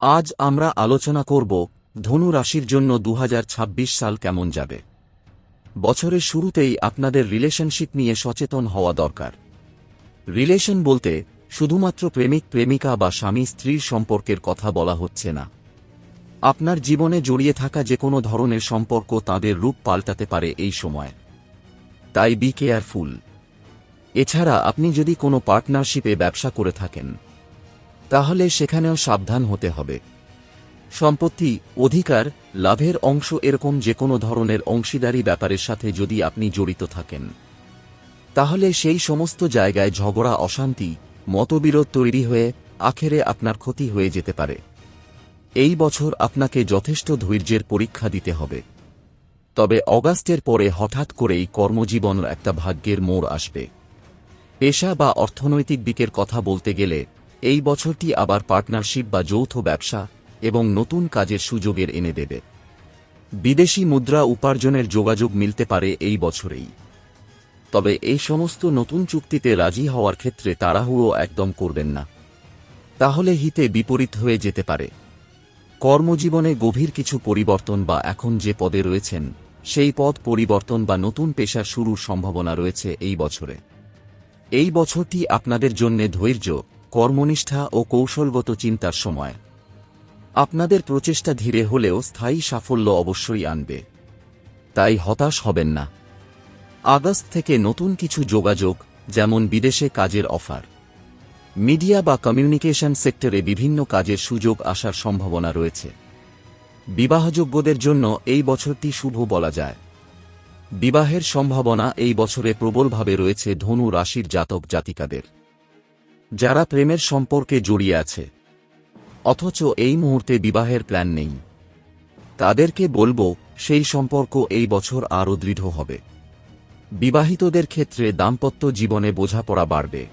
আজ আমরা আলোচনা করব ধনু রাশির জন্য দু হাজার ছাব্বিশ সাল কেমন যাবে। বছরের শুরুতেই আপনাদের রিলেশনশিপ নিয়ে সচেতন হওয়া দরকার। রিলেশন বলতে শুধুমাত্র প্রেমিক, প্রেমিকা বা স্বামী, স্ত্রীর সম্পর্কের কথা বলা হচ্ছে না। আপনার জীবনে জড়িয়ে থাকা যে কোনো ধরনের সম্পর্ক তাদের রূপ পাল্টাতে পারে এই সময়। তাই বি কেয়ারফুল এছাড়া আপনি যদি কোনো পার্টনারশিপে ব্যবসা করে থাকেন তাহলে সেখানেও সাবধান হতে হবে। সম্পত্তি, অধিকার, লাভের অংশ এরকম যে কোনো ধরনের অংশীদারি ব্যাপারের সাথে যদি আপনি জড়িত থাকেন। তাহলে সেই সমস্ত জায়গায় ঝগড়া, অশান্তি, মতবিরোধ তৈরি হয়ে আখেরে আপনার ক্ষতি হয়ে যেতে পারে। এই বছর আপনাকে যথেষ্ট ধৈর্যের পরীক্ষা দিতে হবে। তবে অগাস্টের পরে হঠাৎ করেই কর্মজীবন একটা ভাগ্যের মোড় আসবে। পেশা বা অর্থনৈতিক দিকের কথা বলতে গেলে এই বছরটি আবার পার্টনারশিপ বা যৌথ ব্যবসা এবং নতুন কাজের সুযোগের এনে দেবে। বিদেশি মুদ্রা উপার্জনের যোগাযোগ মিলতে পারে এই বছরেই। তবে এই সমস্ত নতুন চুক্তিতে রাজি হওয়ার ক্ষেত্রে তাড়াহুড়ো একদম করবেন না। তাহলে হিতে বিপরীত হয়ে যেতে পারে। কর্মজীবনে গভীর কিছু পরিবর্তন বা এখন যে পদে রয়েছেন, সেই পদ পরিবর্তন বা নতুন পেশা শুরুর সম্ভাবনা রয়েছে এই বছরে। এই বছরটি আপনাদের জন্য ধৈর্য কর্মনিষ্ঠা ও কৌশলগত চিন্তার সময়। আপনাদের প্রচেষ্টা ধীরে হলেও স্থায়ী সাফল্য অবশ্যই আনবে। তাই হতাশ হবেন না। আগস্ট থেকে নতুন কিছু যোগাযোগ, যেমন বিদেশে কাজের অফার। মিডিয়া বা কমিউনিকেশন সেক্টরে বিভিন্ন কাজের সুযোগ আসার সম্ভাবনা রয়েছে। বিবাহযোগ্যদের জন্য এই বছরটি শুভ বলা যায়। বিবাহের সম্ভাবনা এই বছরে প্রবলভাবে রয়েছে ধনু রাশির জাতক জাতিকাদের যারা প্রেমের সম্পর্কে জড়িয়ে আছে। অথচ এই মুহূর্তে বিবাহের প্ল্যান নেই। তাদেরকে বলব, সেই সম্পর্ক এই বছর আরও দৃঢ় হবে। বিবাহিতদের ক্ষেত্রে দাম্পত্য জীবনে বোঝাপড়া বাড়বে।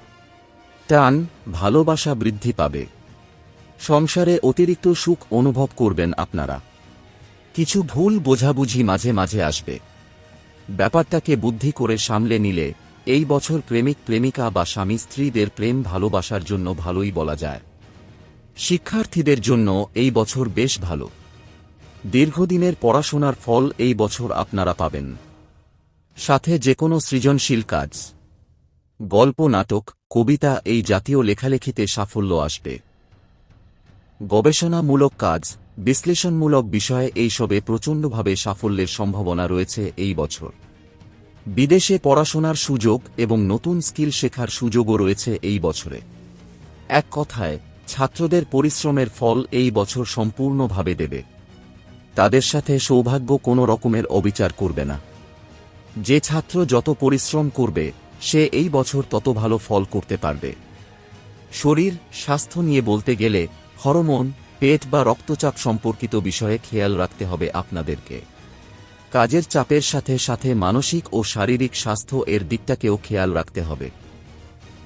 টান, ভালোবাসা বৃদ্ধি পাবে। সংসারে অতিরিক্ত সুখ অনুভব করবেন আপনারা। কিছু ভুল বোঝাবুঝি মাঝে মাঝে আসবে। ব্যাপারটাকে বুদ্ধি করে সামলে নিলে এই বছর প্রেমিক প্রেমিকা বা স্বামী স্ত্রীদের প্রেম ভালোবাসার জন্য ভালোই বলা যায়। শিক্ষার্থীদের জন্য এই বছর বেশ ভালো। দীর্ঘদিনের পড়াশোনার ফল এই বছর আপনারা পাবেন। সাথে যে কোনো সৃজনশীল কাজ। গল্প, নাটক, কবিতা এই জাতীয় লেখালেখিতে সাফল্য আসবে। গবেষণামূলক কাজ, বিশ্লেষণমূলক বিষয়ে এইসবে প্রচণ্ডভাবে সাফল্যের সম্ভাবনা রয়েছে এই বছর। বিদেশে পড়াশোনার সুযোগ এবং নতুন স্কিল শেখার সুযোগও রয়েছে এই বছরে। এক কথায়, ছাত্রদের পরিশ্রমের ফল এই বছর সম্পূর্ণভাবে দেবে। তাদের সাথে সৌভাগ্য কোনো রকমের অবিচার করবে না। যে ছাত্র যত পরিশ্রম করবে, সে এই বছর তত ভালো ফল করতে পারবে। শরীর, স্বাস্থ্য নিয়ে বলতে গেলে হরমোন, পেট বা রক্তচাপ সম্পর্কিত বিষয়ে খেয়াল রাখতে হবে আপনাদেরকে। কাজের চাপের সাথে সাথে মানসিক ও শারীরিক স্বাস্থ্য এর দিকটাকেও খেয়াল রাখতে হবে।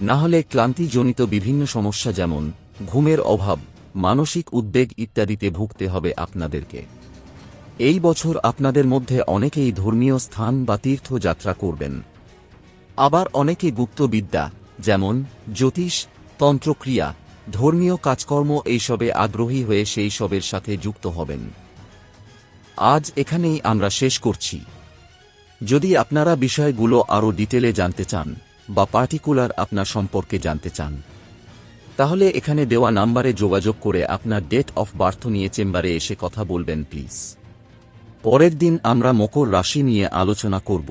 না হলে ক্লান্তিজনিত বিভিন্ন সমস্যা যেমন ঘুমের অভাব, মানসিক উদ্বেগ ইত্যাদিতে ভুগতে হবে আপনাদেরকে। এই বছর আপনাদের মধ্যে অনেকেই ধর্মীয় স্থান বা তীর্থযাত্রা করবেন। আবার অনেকে গুপ্তবিদ্যা, যেমন জ্যোতিষ, তন্ত্রক্রিয়া, ধর্মীয় কাজকর্ম এইসবে আগ্রহী হয়ে সেই সবের সাথে যুক্ত হবেন। আজ এখানেই আমরা শেষ করছি। যদি আপনারা বিষয়গুলো আরও ডিটেলে জানতে চান বা পার্টিকুলার আপনার সম্পর্কে জানতে চান, তাহলে এখানে দেওয়া নাম্বারে যোগাযোগ করে আপনার ডেট অফ বার্থ নিয়ে চেম্বারে এসে কথা বলবেন, প্লিজ। পরের দিন আমরা মকর রাশি নিয়ে আলোচনা করব।